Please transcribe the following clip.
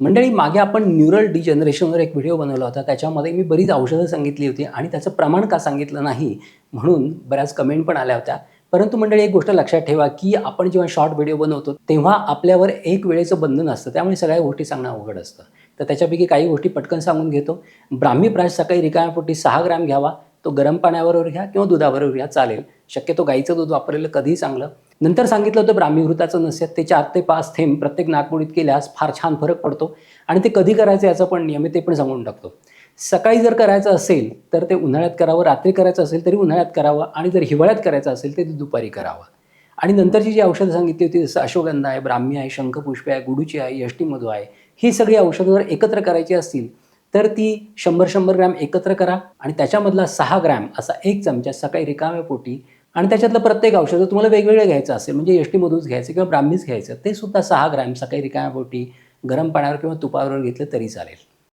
मंडळी मागे आपण न्यूरल डिजनरेशनवर एक व्हिडिओ बनवला होता. त्याच्यामध्ये मी बरीच औषधं सांगितली होती आणि त्याचं प्रमाण का सांगितलं नाही म्हणून बऱ्याच कमेंट पण आल्या होत्या. परंतु मंडळी एक गोष्ट लक्षात ठेवा की आपण जेव्हा शॉर्ट व्हिडिओ बनवतो तेव्हा आपल्यावर एक वेळेचं बंधन असतं. त्यामुळे सगळ्या गोष्टी सांगणं अवघड असतं. तर त्याच्यापैकी काही गोष्टी पटकन सांगून घेतो. ब्राह्मी प्राश सकाळी रिकाम्यापोटी सहा ग्रॅम घ्यावा. तो गरम पाण्याबरोबर घ्या किंवा दुधाबरोबर घ्या चालेल. शक्यतो गाईचं दूध वापरलेलं कधीही चांगलं. नंतर सांगितलं होतं ब्राह्मीवृताचं नसेल ते चार ते पाच थेंब प्रत्येक नागपुडीत केल्यास फार छान फरक पडतो. आणि ते कधी करायचं याचं पण नियम ते पण सांगून टाकतो. सकाळी जर करायचं असेल तर ते उन्हाळ्यात करावं रात्री करायचं असेल तरी उन्हाळ्यात करावं आणि जर हिवाळ्यात करायचं असेल तर ते दुपारी करावं. आणि नंतरची जी औषधं सांगितली होती जसं अश्वगंधा आहे ब्राह्मी आहे शंखपुष्पे आहे गुडूची आहे यष्टीमधू आहे ही सगळी औषधं जर एकत्र करायची असतील तर ती शंभर शंभर ग्रॅम एकत्र करा आणि त्याच्यामधला सहा ग्रॅम असा एक चमचा सकाळी रिकाम्या पोटी आणि त्याच्यातलं प्रत्येक औषधं तुम्हाला वेगवेगळं घ्यायचं असेल म्हणजे यष्टीमधूनच घ्यायचं किंवा ब्राह्मीच घ्यायचं ते सुद्धा सहा ग्रॅम सकाळी रिकाम्या पोटी गरम पाण्यावर किंवा तुपावर घेतलं तरी चालेल.